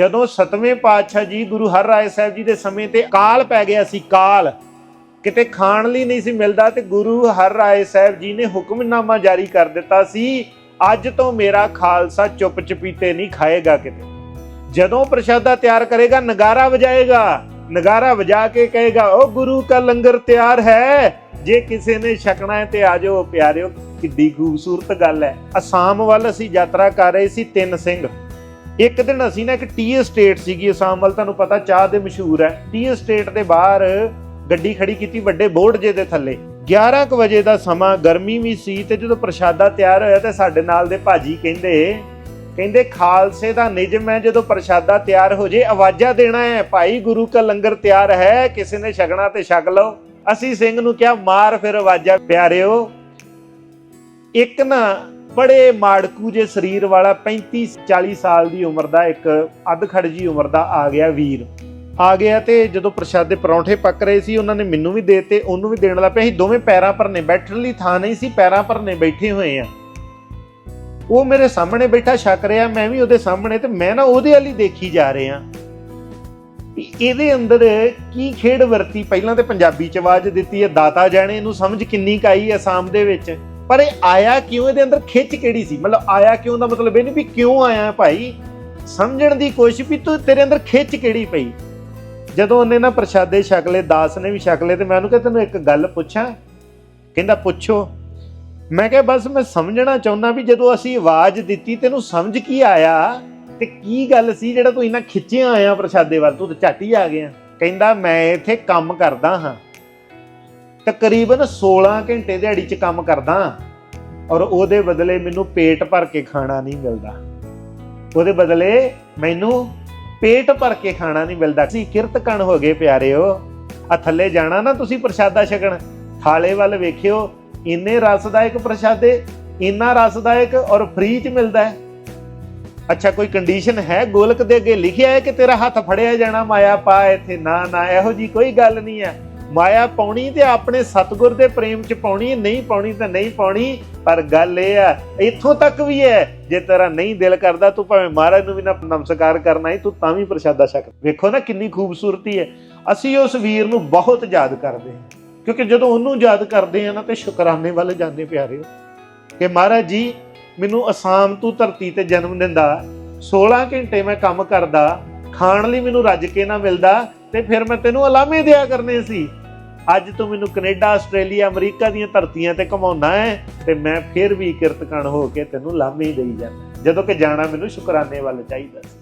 ਜਦੋਂ ਸਤਵੇਂ ਪਾਤਸ਼ਾਹ ਜੀ ਗੁਰੂ ਹਰ ਰਾਏ ਸਾਹਿਬ ਜੀ ਦੇ ਸਮੇਂ ਤੇ ਕਾਲ ਪੈ ਗਿਆ ਸੀ, ਕਾਲ, ਕਿਤੇ ਖਾਣ ਲਈ ਨਹੀਂ ਸੀ ਮਿਲਦਾ ਤੇ ਗੁਰੂ ਹਰ ਰਾਏ ਸਾਹਿਬ ਜੀ ਨੇ ਹੁਕਮਨਾਮਾ ਜਾਰੀ ਕਰ ਦਿੱਤਾ ਸੀ, ਅੱਜ ਤੋਂ ਮੇਰਾ ਖਾਲਸਾ ਚੁੱਪ ਚਪੀਤੇ ਨਹੀਂ ਖਾਏਗਾ ਕਿਤੇ। ਜਦੋਂ ਪ੍ਰਸ਼ਾਦਾ ਤਿਆਰ ਕਰੇਗਾ, ਨਗਾਰਾ ਵਜਾਏਗਾ, ਨਗਾਰਾ ਵਜਾ ਕੇ ਕਹੇਗਾ ਉਹ ਗੁਰੂ ਕਾ ਲੰਗਰ ਤਿਆਰ ਹੈ, ਜੇ ਕਿਸੇ ਨੇ ਛਕਣਾ ਹੈ ਤੇ ਆਜੋ ਪਿਆਰਿਓ, ਕਿੱਡੀ ਖੂਬਸੂਰਤ ਗੱਲ ਹੈ। ਅਸਾਮ ਵੱਲ ਅਸੀਂ ਯਾਤਰਾ ਕਰ ਰਹੇ ਸੀ ਤਿੰਨ ਸਿੰਘ। ਇੱਕ ਦਿਨ ਅਸੀਂ ਨਾ ਇੱਕ ਟੀ estate ਸੀਗੀ ਅਸਾਮ ਵੱਲ, ਤੁਹਾਨੂੰ ਪਤਾ ਚਾਹ ਦੇ ਮਸ਼ਹੂਰ ਹੈ। ਟੀ estate ਦੇ ਬਾਹਰ ਗੱਡੀ ਖੜੀ ਕੀਤੀ ਵੱਡੇ ਬੋਰਡ ਜੇ ਦੇ ਥੱਲੇ। 11 ਵਜੇ ਦਾ ਸਮਾਂ, ਗਰਮੀ ਵੀ ਸੀ ਤੇ ਜਦੋਂ ਪ੍ਰਸ਼ਾਦਾ ਤਿਆਰ ਹੋਇਆ ਤੇ ਸਾਡੇ ਨਾਲ ਦੇ ਭਾਜੀ ਕਹਿੰਦੇ ਕਹਿੰਦੇ, ਖਾਲਸੇ ਦਾ ਨਿਯਮ ਹੈ, ਜਦੋਂ ਪ੍ਰਸ਼ਾਦਾ ਤਿਆਰ ਹੋ ਜੇ, ਆਵਾਜ਼ਾਂ ਦੇਣਾ ਹੈ। ਭਾਈ, ਗੁਰੂ ਕਾ ਲੰਗਰ ਤਿਆਰ ਹੈ, ਕਿਸੇ ਨੇ ਛਕਣਾ ਤੇ ਛਕ ਲਓ। ਅਸੀਂ ਸਿੰਘ ਨੂੰ ਕਿਹਾ, ਮਾਰ ਫਿਰ ਆਵਾਜ਼ਾਂ, ਪਿਆਰਿਓ। ਇੱਕ ਨਾ ਬੜੇ ਮਾੜਕੂ ਜੇ ਸਰੀਰ ਵਾਲਾ 35 40 ਸਾਲ ਦੀ ਉਮਰ ਦਾ ਇੱਕ ਅੱਧਖੜ ਜੀ ਉਮਰ ਦਾ ਆ ਗਿਆ ਵੀਰ। ਆ ਗਿਆ ਤੇ ਜਦੋਂ ਪ੍ਰਸ਼ਾਦੇ ਪਰੌਂਠੇ ਪੱਕ ਰਹੇ ਸੀ, ਉਹਨਾਂ ਨੇ ਮੈਨੂੰ ਵੀ ਦੇਤੇ, ਉਹਨੂੰ ਵੀ ਦੇਣ ਲੱਗ ਪਿਆ। ਅਸੀਂ ਦੋਵੇਂ ਪੈਰਾਂ ਭਰਨੇ ਬੈਠਣ ਲਈ ਥਾਂ ਨਹੀਂ ਸੀ, ਪੈਰਾਂ ਭਰਨੇ ਬੈਠੇ ਹੋਏ ਆ। ਉਹ ਮੇਰੇ ਸਾਹਮਣੇ ਬੈਠਾ ਛਕ ਰਿਹਾ, ਮੈਂ ਵੀ ਉਹਦੇ ਸਾਹਮਣੇ ਤੇ ਮੈਂ ਨਾ ਉਹਦੇ ਵਾਲੀ ਦੇਖੀ ਜਾ ਰਿਹਾ ਵੀ ਇਹਦੇ ਅੰਦਰ ਕੀ ਖੇਡ ਵਰਤੀ, ਪਹਿਲਾਂ ਤੇ ਪੰਜਾਬੀ ਚ ਆਵਾਜ਼ ਦਿੱਤੀ ਹੈ, ਦਾਤਾ ਜਾਣੇ, ਇਹਨੂੰ ਸਮਝ ਕਿੰਨੀ ਕਾਈ ਹੈ, ਅਸਾਮ ਦੇ ਵਿੱਚ। ਪਰ ਇਹ ਆਇਆ ਕਿਉਂ? ਇਹਦੇ ਅੰਦਰ ਖਿੱਚ ਕਿਹੜੀ ਸੀ? ਮਤਲਬ ਆਇਆ ਕਿਉਂ ਦਾ ਮਤਲਬ ਇਹ ਨਹੀਂ ਵੀ ਕਿਉਂ ਆਇਆ ਭਾਈ? ਸਮਝਣ ਦੀ ਕੋਸ਼ਿਸ਼ ਵੀ ਤੂੰ ਤੇਰੇ ਅੰਦਰ ਖਿੱਚ ਕਿਹੜੀ ਪਈ? ਜਦੋਂ ਉਹਨੇ ਨਾ ਪ੍ਰਸ਼ਾਦੇ ਛਕਲੇ ਦਾਸ ਨੇ ਵੀ ਛਕਲੇ ਤੇ ਮੈਂ ਉਹਨੂੰ ਕਿਹਾ, ਤੈਨੂੰ ਇੱਕ ਗੱਲ ਪੁੱਛਾਂ? ਕਹਿੰਦਾ, ਪੁੱਛੋ। ਮੈਂ ਕਿਹਾ, ਬਸ ਮੈਂ ਸਮਝਣਾ ਚਾਹੁੰਦਾ ਵੀ ਜਦੋਂ ਅਸੀਂ ਆਵਾਜ਼ ਦਿੱਤੀ, ਤੈਨੂੰ ਸਮਝ ਕੀ ਆਇਆ? ਤੇ ਕੀ ਗੱਲ ਸੀ ਜਿਹੜਾ ਤੂੰ ਇੰਨਾ ਖਿੱਚਿਆ ਆਇਆ ਪ੍ਰਸ਼ਾਦੇ ਵੱਲ? ਤੂੰ ਤਾਂ ਝੱਟ ਹੀ ਆ ਗਿਆ। ਕਹਿੰਦਾ, ਮੈਂ ਇੱਥੇ ਕੰਮ ਕਰਦਾ ਹਾਂ। ਤਕਰੀਬਨ 16 ਘੰਟੇ ਦਿਹਾੜੀ 'ਚ ਕੰਮ ਕਰਦਾ ਔਰ ਉਹਦੇ ਬਦਲੇ ਮੈਨੂੰ ਪੇਟ ਭਰ ਕੇ ਖਾਣਾ ਨਹੀਂ ਮਿਲਦਾ। ਉਹਦੇ ਬਦਲੇ ਮੈਨੂੰ ਪੇਟ ਭਰ ਕੇ ਖਾਣਾ ਨਹੀਂ ਮਿਲਦਾ। ਸੀ ਕਿਰਤਕਣ ਹੋ ਗਏ ਪਿਆਰਿਓ। ਆ ਥੱਲੇ ਜਾਣਾ ਨਾ ਤੁਸੀਂ ਪ੍ਰਸ਼ਾਦਾ ਛਕਣ। ਥਾਲੇ ਵੱਲ ਵੇਖਿਓ, ਇੰਨੇ ਰਸਦਾਇਕ ਪ੍ਰਸ਼ਾਦੇ, ਇੰਨਾ ਰਸਦਾਇਕ ਔਰ ਫ੍ਰੀ ਚ ਮਿਲਦਾ ਹੈ। ਅੱਛਾ, ਕੋਈ ਕੰਡੀਸ਼ਨ ਹੈ ਗੋਲਕ ਦੇ ਅੱਗੇ? ਲਿਖਿਆ ਹੈ ਕਿ ਤੇਰਾ ਹੱਥ ਫੜਿਆ ਜਾਣਾ ਮਾਇਆ ਪਾ ਇੱਥੇ। ਨਾ ਨਾ, ਇਹੋ ਜੀ ਕੋਈ ਗੱਲ ਨਹੀਂ ਹੈ। ਮਾਇਆ ਪਾਉਣੀ ਤੇ ਆਪਣੇ ਸਤਗੁਰ ਦੇ ਪ੍ਰੇਮ ਚ ਪਾਉਣੀ, ਨਹੀਂ ਪਾਉਣੀ ਤਾਂ ਨਹੀਂ ਪਾਉਣੀ, ਪਰ ਗੱਲ ਇਹ ਆ, ਇੱਥੋਂ ਤੱਕ ਵੀ ਹੈ, ਜੇ ਤੇਰਾ ਨਹੀਂ ਦਿਲ ਕਰਦਾ, ਤੂੰ ਭਾਵੇਂ ਮਹਾਰਾਜ ਨੂੰ ਵੀ ਨਾ ਨਮਸਕਾਰ ਕਰਨਾ ਹੀ, ਤੂੰ ਤਾਂ ਵੀ ਪ੍ਰਸ਼ਾਦਾ ਛਕ। ਵੇਖੋ ਨਾ ਕਿੰਨੀ ਖੂਬਸੂਰਤੀ ਹੈ। ਅਸੀਂ ਉਸ ਵੀਰ ਨੂੰ ਬਹੁਤ ਯਾਦ ਕਰਦੇ ਹਾਂ, ਕਿਉਂਕਿ ਜਦੋਂ ਉਹਨੂੰ ਯਾਦ ਕਰਦੇ ਆ ਨਾ, ਤੇ ਸ਼ੁਕਰਾਨੇ ਵੱਲ ਜਾਂਦੇ ਪਿਆਰਿਓ ਕਿ ਮਹਾਰਾਜ ਜੀ, ਮੈਨੂੰ ਅਸਾਮ ਤੋਂ ਧਰਤੀ ਤੇ ਜਨਮ ਦਿੰਦਾ 16 ਘੰਟੇ ਮੈਂ ਕੰਮ ਕਰਦਾ, ਖਾਣ ਲਈ ਮੈਨੂੰ ਰੱਜ ਕੇ ਨਾ ਮਿਲਦਾ, ਤੇ ਫਿਰ ਮੈਂ ਤੈਨੂੰ ਅਲਾਮੇ ਦਿਆ ਕਰਨੇ ਸੀ। ਅੱਜ ਤੂੰ ਮੈਨੂੰ ਕੈਨੇਡਾ, ਆਸਟ੍ਰੇਲੀਆ, ਅਮਰੀਕਾ ਦੀਆਂ ਧਰਤੀਆਂ ਤੇ ਘਮਾਉਣਾ ਹੈ ਤੇ ਮੈਂ ਫਿਰ ਵੀ ਕਿਰਤਕਣ ਹੋ ਕੇ ਤੈਨੂੰ ਲਾਮੇ ਹੀ ਦੇਈ ਜਾਂਦਾ। ਜਦੋਂ ਕਿ ਜਾਣਾ ਮੈਨੂੰ ਸ਼ੁਕਰਾਨੇ ਵੱਲ ਚਾਹੀਦਾ ਸੀ।